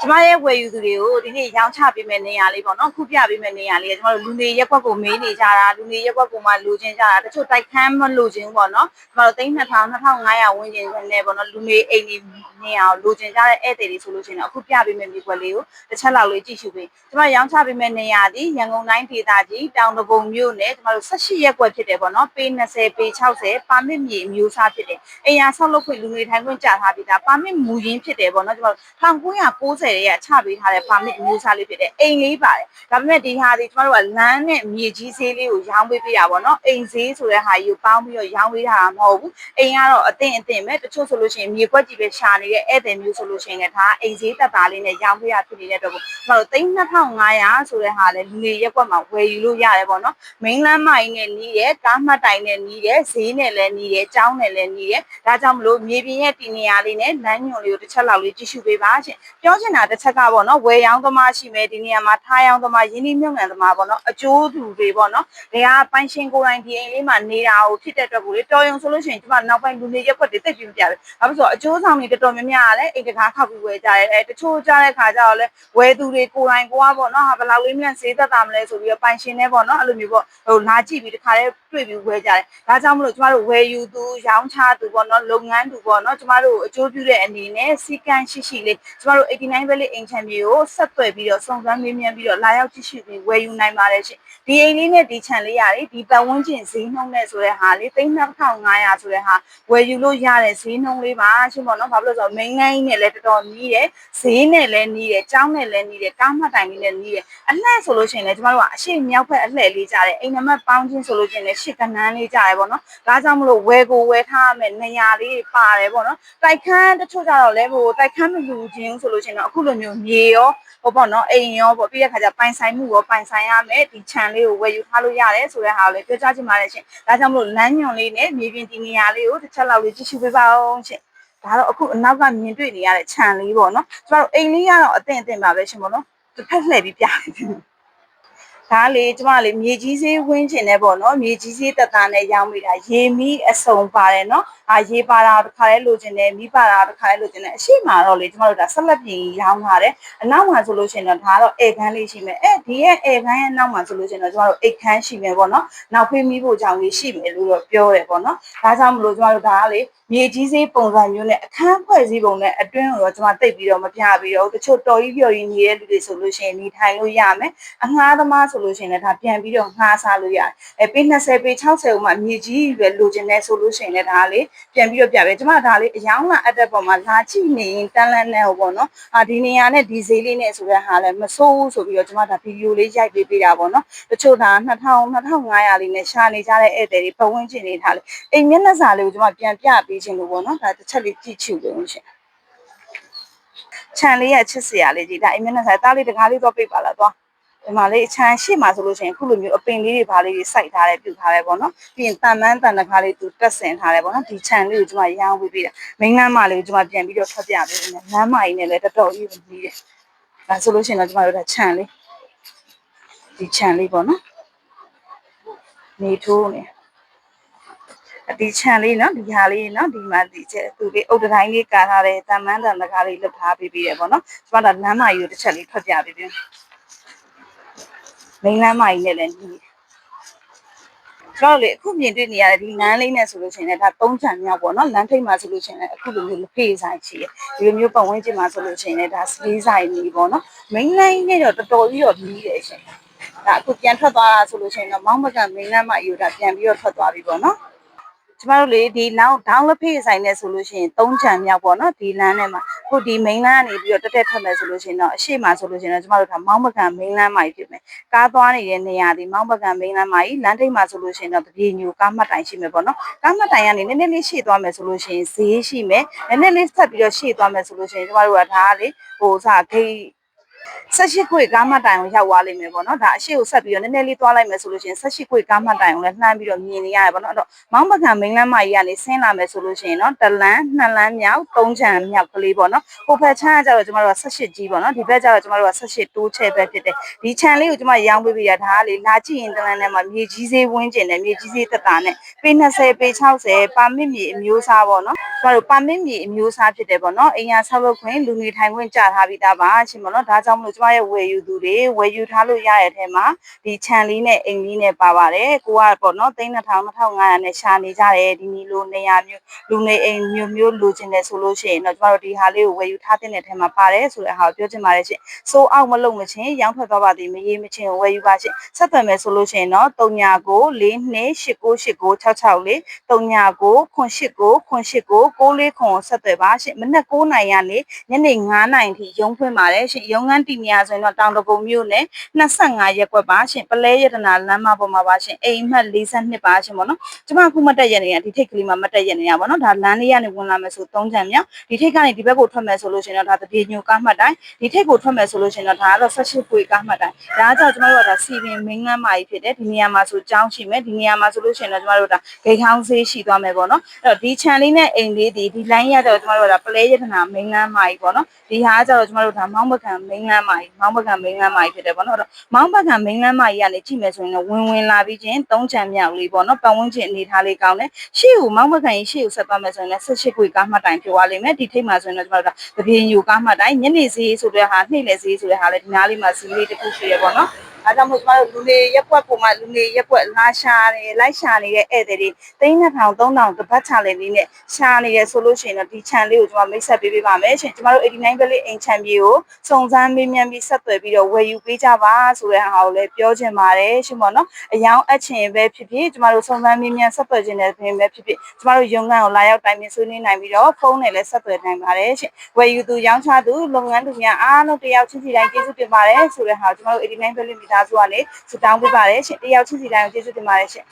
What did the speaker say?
ကျမရဲ့ဝယ်ယူသူတွေကိုဒီနေ့ရောင်းချပေးမယ့်နေရာလေးပေါ့နော်ခုပြပေးမယ့်နေရာလေးကကျမတို့လူနေရက်ကွက်ကိုမေးနေကြတာလူနေရက်ကွက်ကိုမှလူချင်းကြတာတချို့တိုက်ခန်းမလူချင်းပေါ့နော်ကျမတို့သိန်း2000 2500ဝန်းကျင်နဲ့ပေါ့နော်လူနေအိမ်နေနေရာကိုလူချင်းကြတဲ့ဧည့်သည်တွေဆိုလို့ရှိရင်တော့အခုပြပေးမယ့်မြေကွက်လေးကိုတစ်ချက်လောက်လေးကြည့်ရှုပေးကျမရောင်းချပေးမယ့်နေရာဒီရန်ကုန်တိုင်းဒေသကြီးတောင်တကုံမြို့နယ်ကျမတို့18ရက်ကွက်ဖြစ်တယ်ပေါ့နော်ပေ20ပေ60ပါမစ်မြေမျိုးစားဖြစ်တယ်အိမ်ယာဆောက်လုပ်ခွင့်လူနေထိုင်ခွင့်ကြာထားပြီးသားပါမစ်မူရင်းဖြစ်တယ်ပေါ့နော်ကျမတို့1990ရဲ့ချပေးထားတဲ့ပါမစ်အမျိုးအစားလေးဖြစ်တယ်အိမ်လေးပါတယ်ဒါပေမဲ့ဒီဟာဒီကျမတို့ကလမ်းနဲ့မြေကြီးဈေးလေးကိုရောင်းပေးပြတာပေါ့နော်အိမ်ဈေးဆိုတဲ့ဟာကြီးကိုပေါင်းပြီးတော့ရောင်းပေးတာမဟုတ်ဘူးအိမ်ကတော့အသင့်အသင့်ပဲတချို့ဆိုလို့ရှိရင်မြေကွက်ကြီးပဲရှာနေတဲ့ဧည့်သည်မျိုးဆိုလို့ရှိရင်လည်းဒါအိမ်ဈေးတက်တာလေးနဲ့ရောင်းပေးရဖြစ်နေတဲ့အတွက်ကိုကျမတို့3500ဆိုတဲ့ဟာလည်းလူတွေရက်ကွက်မှာဝယ်ယူလို့ရတယ်ပေါ့နော်မိန်းလမ်းမိုင်းနဲ့နီးတယ်ကားမှတ်တိုင်နဲ့နီးတယ်ဈေးနဲ့လည်းနီးတယ်ကျောင်းနဲ့လည်းနီးတယ်ဒါကြောင့်မလို့မြေပြင်ရဲ့တည်နေရာလေးနဲ့လမ်းညွန်လေးကိုတစ်ချက်လောက်လေးကြည့်ရှုပေးပါရှင်ပြောချင်တာတစ်ချက်ကပေါ့နော်ဝယ်ရောင်းသမားရှိမယ်ဒီနေရာမှာထားရောင်းသမားယင်းနှိမ့်မြုံငံသမားပေါ့နော်အကျိုးသူတွေပေါ့နော်ဒါကပိုင်ရှင်ကိုယ်တိုင်ဒီအိမ်လေးမှာနေတာကိုဖြစ်တဲ့အတွက်ကိုလေတော်ရုံဆိုလို့ရှိရင်ကျမနောက်ပိုင်းလူနေရက်ွက်တွေတိတ်ပြီးမပြပဲဘာလို့ဆိုတော့အကျိုးဆောင်တွေတော်တော်များများကလည်းအိမ်တကားခောက်ပြီးဝယ်ကြတယ်အဲတချို့ကြားတဲ့ခါကျတော့လေဝယ်သူတွေကိုယ်တိုင်ကိုကပေါ့နော်ဟာဘယ်လောက်လေးမြန်ဈေးသက်တာမလဲဆိုပြီးတော့ပိုင်ရှင်နဲ့ပေါ့နော်အဲ့လိုမျိုးပေါ့ဟိုလာကြည့်ပြီးတခါတည်းတွေ့ပြီးဝယ်ကြတယ်ဒါကြောင့်မလို့ကျမတို့ဝယ်ယူသူရောင်းချသူပေါ့နော်လုပ်ငန်းသူပေါ့နော်ကျမတို့အကျိုးပြုတဲ့အနေနဲ့စီကံရှိရှိလေးကျမတို့89 Valley အိမ်ချမ်းမြေကိုဆက်သွယ်ပြီးတော့စုံစမ်းမေးမြန်းပြီးတော့လာရောက်ကြည့်ရှုပြီးဝယ်ယူနိုင်ပါတယ်ရှင်ဒီအိမ်လေးနဲ့ဒီခြံလေးရတယ်ဒီပတ်ဝန်းကျင်ဈေးနှုန်းနဲ့ဆိုတဲ့ဟာလေး3500ဆိုတဲ့ဟာဝယ်ယူလို့ရတဲ့ဈေးနှုန်းလေးပါရှင်ပေါ့နော်ဘာလို့လဲဆိုတော့ main line နဲ့လည်းတော်တော်နီးတယ်ဈေးနဲ့လည်းနီးတယ်ကျောင်းနဲ့လည်းနီးတယ်ကားမှတ်တိုင်လေးလည်းနီးတယ်အလှည့်ဆိုလို့ရှိရင်လည်းကျမတို့ကအရှိမြောက်ဘက်အလှည့်လေးကြတယ်အိမ်နံပါတ်ပေါင်းချင်းဆိုလို့ရှိရင်လည်းရှစ်ကနန်းလေးကြတယ်ပေါ့နော်ဒါကြောင့်မလို့ဝယ်ကိုဝယ်ထားရမယ်နေရာလေးပါတယ်ပေါ့နော်တိုက်ခန်းတချို့ကြတော့လည်းဟိုတိုက်ခန်းမလူချင်းဆိုလို့ရှိရင်တော့အခုလိုမျိုးမြေရောဟိုပေါ့နော်အိမ်ရောပေါ့ပြီးတဲ့ခါကျပိုင်ဆိုင်မှုရောပိုင်ဆိုင်ရမယ်ဒီခြံလေးကိုဝယ်ယူထားလို့ရတယ်ဆိုတဲ့ဟာကိုလည်းပြောကြားချင်ပါတယ်ရှင်ဒါကြောင့်မလို့လမ်းညွန်လေးနဲ့မြေပြင်ဒီနေရာလေးကိုတစ်ချက်လောက်လေးကြည့်ရှုပေးပါဦးရှင်ဒါတော့အခုအနောက်ကမြင်တွေ့နေရတဲ့ခြံလေးပေါ့နော်ကျမတို့အိမ်လေးကတော့အသင့်အသင့်ပါပဲရှင်ပေါ့နော်တစ်ဖက်လှည့်ပြီးပြတယ် ဒါလေကျမလေမြေကြီးစေးဝင်းကျင်နေပေါ့နော်မြေကြီးစေးတက်တာနဲ့ရောင်းမိတာရေမီးအစုံပါတယ်နော်အာရေပါတာတစ်ခါလဲလိုချင်တယ်မီးပါတာတစ်ခါလဲလိုချင်တယ်အရှိမတော့လေကျမတို့ဒါဆက်လက်ပြင်ရောင်းထားတယ်အနောက်မှာဆိုလို့ရှိရင်တော့ဒါကတော့အေခန်းလေးရှိမယ်အဲဒီရဲ့အေခန်းရဲ့နောက်မှာဆိုလို့ရှိရင်တော့ကျမတို့အိတ်ခန်းရှိမယ်ပေါ့နော်နောက်ဖေးမီးဖို့ကြောင့်လေးရှိမယ်လို့တော့ပြောတယ်ပေါ့နော်ဒါကြောင့်မလို့ကျမတို့ဒါကလေမြေကြီးစေးပုံစံမျိုးနဲ့အခန်းဖွဲ့စည်းပုံနဲ့အတွင်းကိုတော့ကျမတိတ်ပြီးတော့မပြပြီးတော့တချို့တော်ကြီးပြော်ကြီးနေတဲ့လူတွေဆိုလို့ရှိရင်နေထိုင်လို့ရမယ်အငှားသမားဆိုလို့ရှိရင်လည်းဒါပြန်ပြီးတော့ငှားစားလို့ရတယ်အဲပေ20ပေ60ဥမှမြေကြီးပဲလိုချင်တယ်ဆိုလို့ရှိရင်လည်းဒါကလေပြန်ပြီးတော့ပြပဲကျမဒါလေးအယောင်းလာအပ်တဲ့ပုံမှာလာကြည့်နေရင်တန်းလန်းနဲ့ဟိုပေါ့နော်အာဒီနေရာနဲ့ဒီဈေးလေးနဲ့ဆိုတဲ့ဟာလည်းမဆိုးဘူးဆိုပြီးတော့ကျမဒါဗီဒီယိုလေးရိုက်ပေးပေးတာပေါ့နော်တချို့ဒါ2000 2500လေးနဲ့ရှာနေကြတဲ့ဧည့်သည်တွေပတ်ဝန်းကျင်နေထားလေအိမ်မျက်နှာစာလေးကိုကျမပြန်ပြပေးခြင်းလို့ပေါ့နော်ဒါတစ်ချက်လေးကြည့်ချူလို့ရှင်ခြံလေးရဲ့ချစ်စရာလေးကြီးဒါအိမ်မျက်နှာစာတားလေးတကားလေးတော့ပိတ်ပါလားသွား ဒီမှာလေးခြံရှိမှာဆိုလို့ရှိရင်ခုလိုမျိုးအပင်လေးတွေဘာလေးတွေစိုက်ထားတယ်ပြုတ်ထားတယ်ပေါ့နော်ပြီးရင်တန်မန်းတန်တကားလေးသူတက်ဆင်ထားတယ်ပေါ့နော်ဒီခြံလေးကိုကျွန်မရောင်းပေးပေးတာမိန်းလမ်းမလေးကိုကျွန်မပြန်ပြီးတော့ထွက်ပြပေးနေလမ်းမကြီးနဲ့လည်းတော်တော်ကြီးပြီးတယ်ဒါဆိုလို့ရှိရင်တော့ကျွန်မတို့ဒါခြံလေးဒီခြံလေးပေါ့နော်နေထိုးနေအဒီခြံလေးနော်ဒီဟာလေးနော်ဒီမှာဒီချက်သူလေးအုတ်တိုင်းလေးကာထားတယ်တန်မန်းတန်တကားလေးလွတ်ထားပေးပြီးတယ်ပေါ့နော်ကျွန်မတို့လမ်းမကြီးကိုတစ်ချက်လေးထွက်ပြပေးပြီ မိန်းလမ်းမကြီးနဲ့လည်းညီကျွန်တော်လေအခုမြင်တွေ့နေရတဲ့ဒီလမ်းလေးနဲ့ဆိုလို့ရှိရင်လည်းဒါသုံးချံမြောက်ပေါ့နော်လမ်းထိပ်မှာဆိုလို့ရှိရင်လည်းအခုလိုမျိုးလက်ဖေးဆိုင်ရှိတယ်ဒီလိုမျိုးပတ်ဝန်းကျင်မှာဆိုလို့ရှိရင်လည်းဒါစပေးဆိုင်နေပေါ့နော်မိန်းလိုင်းနဲ့တော့တော်တော်ကြီးတော့ပြီးတယ်ရှင်ဒါအခုပြန်ထွက်သွားတာဆိုလို့ရှိရင်တော့မောင်းမကမိန်းလမ်းမကြီးကိုဒါပြန်ပြီးတော့ထွက်သွားပြီပေါ့နော်ကျမတို့လေဒီလောင်းဒေါင်းလက်ဖေးဆိုင်နဲ့ဆိုလို့ရှိရင်သုံးချံမြောက်ပေါ့နော်ဒီလမ်းထဲမှာ ခုဒီမိန်းလမ်းကနေပြီးတော့တက်တက်ထွက်မယ်ဆိုလို့ရှိရင်တော့အရှိမဆိုလို့ရှိရင်တော့ကျမတို့ကမောင်းမကန်မိန်းလမ်းမှာကြီးဖြစ်မယ်ကားသွားနေတဲ့နေရာဒီမောင်းမကန်မိန်းလမ်းမှာကြီးလမ်းထိပ်မှာဆိုလို့ရှိရင်တော့တပြေညူကားမှတ်တိုင်ရှိမယ်ပေါ့နော်ကားမှတ်တိုင်ကနေနည်းနည်းလေးရှေ့သွားမယ်ဆိုလို့ရှိရင်ဈေးရှိမယ်နည်းနည်းလေးဆက်ပြီးတော့ရှေ့သွားမယ်ဆိုလို့ရှိရင်ကျမတို့ကဒါကလေဟိုစဂိတ် ဆက်ရှိခွေကားမှတ်တိုင်ကိုရောက်သွားလိမ့်မယ်ပေါ့နော်ဒါအရှိကိုဆက်ပြီးတော့နည်းနည်းလေးသွားလိုက်မယ်ဆိုလို့ရှိရင်ဆက်ရှိခွေကားမှတ်တိုင်ကိုလည်းနှမ်းပြီးတော့မြင်နေရတယ်ပေါ့နော်အဲ့တော့မောင်းပကံမိန်းလမ်းမကြီးကနေဆင်းလာမယ်ဆိုလို့ရှိရင်နော်တလန်းနှစ်လန်းမြောက်သုံးချံမြောက်ကလေးပေါ့နော်ဟိုဘက်ချမ်းကကျတော့ကျမတို့ကဆက်ရှိကြီးပေါ့နော်ဒီဘက်ကျတော့ကျမတို့ကဆက်ရှိတိုးချဲပဲဖြစ်တယ်ဒီခြံလေးကိုကျမရောင်းပေးပြရဒါကလေလာကြည့်ရင်တလန်းထဲမှာမြေကြီးစေးဝင်းကျင်တယ်မြေကြီးစေးတက်တာနဲ့ပေ20ပေ60ပါမစ်မြေအမျိုးအစားပေါ့နော်ကျမတို့ပါမစ်မြေအမျိုးအစားဖြစ်တယ်ပေါ့နော်အိမ်ယာဆောက်လုပ်ခွင့်လူနေထိုင်ခွင့်ကြားထားပြီးသားပါရှင်ပေါ့နော်ဒါကြောင့်မလို့ကျမရဲ့ဝယ်ယူသူတွေဝယ်ယူထားလို့ရတဲ့အထက်မှာဒီခြံလေးနဲ့အိမ်လေးနဲ့ပါပါတယ်ကိုကပေါ့နော်3000 2500နဲ့ရှာနေကြတယ်ဒီနီလိုနေရာမျိုးလူနေအိမ်မျိုးမျိုးလိုချင်တယ်ဆိုလို့ရှိရင်တော့ကျမတို့ဒီဟာလေးကိုဝယ်ယူထားတဲ့အထက်မှာပါတယ်ဆိုတဲ့ဟာကိုပြောချင်ပါတယ်ရှင်စိုးအောင်မလုံမချင်းရောင်းထွက်သွားပါသည်မရေးမချင်းဝယ်ယူပါရှင်ဆက်သွယ်မယ်ဆိုလို့ရှိရင်တော့39 42898966 39 89 89 989ဆက်သွယ်ပါရှင်မနက်9နိုင်ကနေညနေ9နိုင်ထိရုံးဖွင့်ပါတယ်ရှင်ရုံးခန်းတည်နေရဆိုရင်တော့တောင်တကုံမြို့နယ်25ရက်ကွက်ပါရှင်ပလဲရတနာလမ်းမပေါ်မှာပါရှင်အိမ်မှတ်42ပါရှင်ပေါ့နော်ကျမအခုမတက်ရနေတာဒီထိတ်ကလေးမှာမတက်ရနေတာပေါ့နော်ဒါလမ်းလေးကနေဝင်လာမယ်ဆို3ချံမြောက်ဒီထိတ်ကနေဒီဘက်ကိုထွက်မယ်ဆိုလို့ရှိရင်တော့ဒါတပြေညိုကားမှတ်တိုင်းဒီထိတ်ကိုထွက်မယ်ဆိုလို့ရှိရင်တော့ဒါကတော့18ပွေကားမှတ်တိုင်းဒါကြောင့်ကျမတို့ကဒါစီပင်မင်းငန်းမာကြီးဖြစ်တယ်ဒီနေရာမှာဆိုကြောင်းရှိမယ်ဒီနေရာမှာဆိုလို့ရှိရင်တော့ကျမတို့ဒါဂိတ်ဟောင်းဆေးရှိသွားမယ်ပေါ့နော်အဲ့တော့ဒီခြံလေးနဲ့အိမ်လေးဒီဒီ line ရတော့ကျမတို့ကဒါပလဲရတနာမင်းငန်းမာကြီးပေါ့နော်ဒီဟာကကျတော့ကျမတို့ဒါမောင်းပကံမင်းငန်းမာကြီးမောင်းပကံမင်းငန်းမာကြီးဖြစ်တယ်ပေါ့နော်အဲ့တော့မောင်းပကံမင်းငန်းမာကြီးကနေကြည့်မယ်ဆိုရင်တော့ဝင်ဝင်လာပြီးချင်း၃ချံမြောက်လေးပေါ့နော်ပတ်ဝန်းကျင်အနေထားလေးကောင်းတယ်ရှေ့ကိုမောင်းပကံကြီးရှေ့ကိုဆက်သွားမယ်ဆိုရင်လည်း18ခွေကားမှတ်တိုင်ဖြစ်သွားလိမ့်မယ်ဒီထိပ်မှာဆိုရင်တော့ကျမတို့ကတပြေညိုကားမှတ်တိုင်ညနေဈေးဆိုတဲ့ဟာနှိမ့်လေဈေးဆိုတဲ့ဟာလည်းဒီနားလေးမှာဈေးလေးတစ်ခုရှိရပေါ့နော် အဲကြောင့်မို့ကျမတို့လူနေရက်ကွက်ပေါ်မှာလူနေရက်ကွက်လာရှာနေလိုက်ရှာနေတဲ့ဧည့်သည်တွေ3000 3000တပတ်ချလေလေးနဲ့ရှာနေရဆိုလို့ရှိရင်တော့ဒီ channel လေးကိုကျွန်မမိတ်ဆက်ပေးပေးပါမယ်ရှင်ကျမတို့89ပဲလေးအိမ်ချန်ပြေကိုစုံစမ်းမေးမြန်းပြီးဆက်သွယ်ပြီးတော့ဝယ်ယူပေးကြပါဆိုတဲ့ဟာကိုလည်းပြောချင်ပါတယ်ရှင်ပေါ့နော်အယောင်အချင်ပဲဖြစ်ဖြစ်ကျမတို့စုံစမ်းမေးမြန်းဆက်သွယ်ခြင်းတဲ့ပြင်ပဲဖြစ်ဖြစ်ကျမတို့ရုံးခန်းကိုလာရောက်တိုင်ပင်ဆွေးနွေးနိုင်ပြီးတော့ဖုန်းနဲ့လည်းဆက်သွယ်နိုင်ပါတယ်ရှင်ဝယ်ယူသူရောင်းချသူလုပ်ငန်းသူများအားလုံးတယောက်ချင်းစီတိုင်းကျေးဇူးတင်ပါတယ်ဆိုတဲ့ဟာကိုကျမတို့89ပဲလေးမိသားစုကနေစတောင်းပေးပါတယ်ရှင်တယောက်ချင်းစီတိုင်းကိုကျေးဇူးတင်ပါတယ်ရှင်